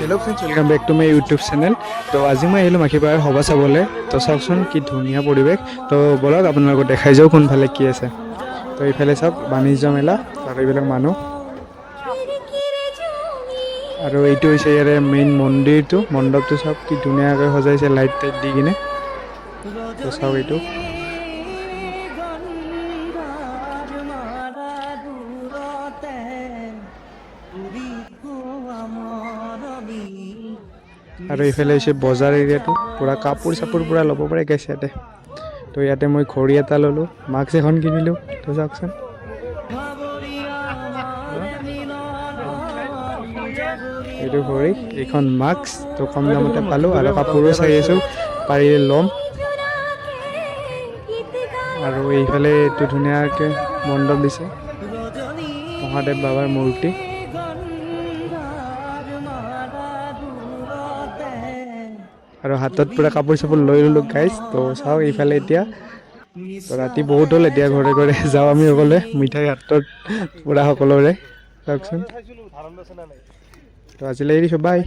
Hello' friends welcome back to my YouTube channel তো আজি মই আহিলোঁ মাখিপাৰ সভা চাবলৈ। তো চাওকচোন কি ধুনীয়া পৰিৱেশ। তো ব'লক আপোনালোকক দেখাই যাওঁ কোনফালে কি আছে। তো এইফালে চাওক বাণিজ্য মেলা আৰু এইবিলাক মানুহ। আৰু এইটো হৈছে ইয়াৰে মেইন মন্দিৰটো। মণ্ডপটো চাওক কি ধুনীয়াকৈ সজাইছে লাইট টাইট দি কিনে। তো চাওক এইটো। আৰু এইফালে হৈছে বজাৰ এৰিয়াটো, পূৰা কাপোৰ চাপোৰ পূৰা ল'ব পাৰে গাইছে ইয়াতে। তো ইয়াতে মই ঘড়ী এটা ল'লোঁ, মাস্ক এখন কিনিলোঁ, তো চাওকচোন এইটো ঘড়ী, এইখন মাস্ক, তো কম দামতে পালোঁ আৰু কাপোৰো চাই আছোঁ পাৰিলে ল'ম। আৰু এইফালে এইটো ধুনীয়াকৈ মণ্ডপ দিছে, মহাদেৱ বাবাৰ মূৰ্তি। আৰু হাতত পূৰা কাপোৰ চাপোৰ লৈ ল'লোঁ গাইজ তো চাওক এইফালে এতিয়া। তো ৰাতি বহুত হ'ল এতিয়া ঘৰে ঘৰে। যাওঁ আমি সকলোৱে মিঠাই হাতত পূৰা সকলোৰে। চাওকচোন। তো আজিলৈ এৰিছোঁ বাই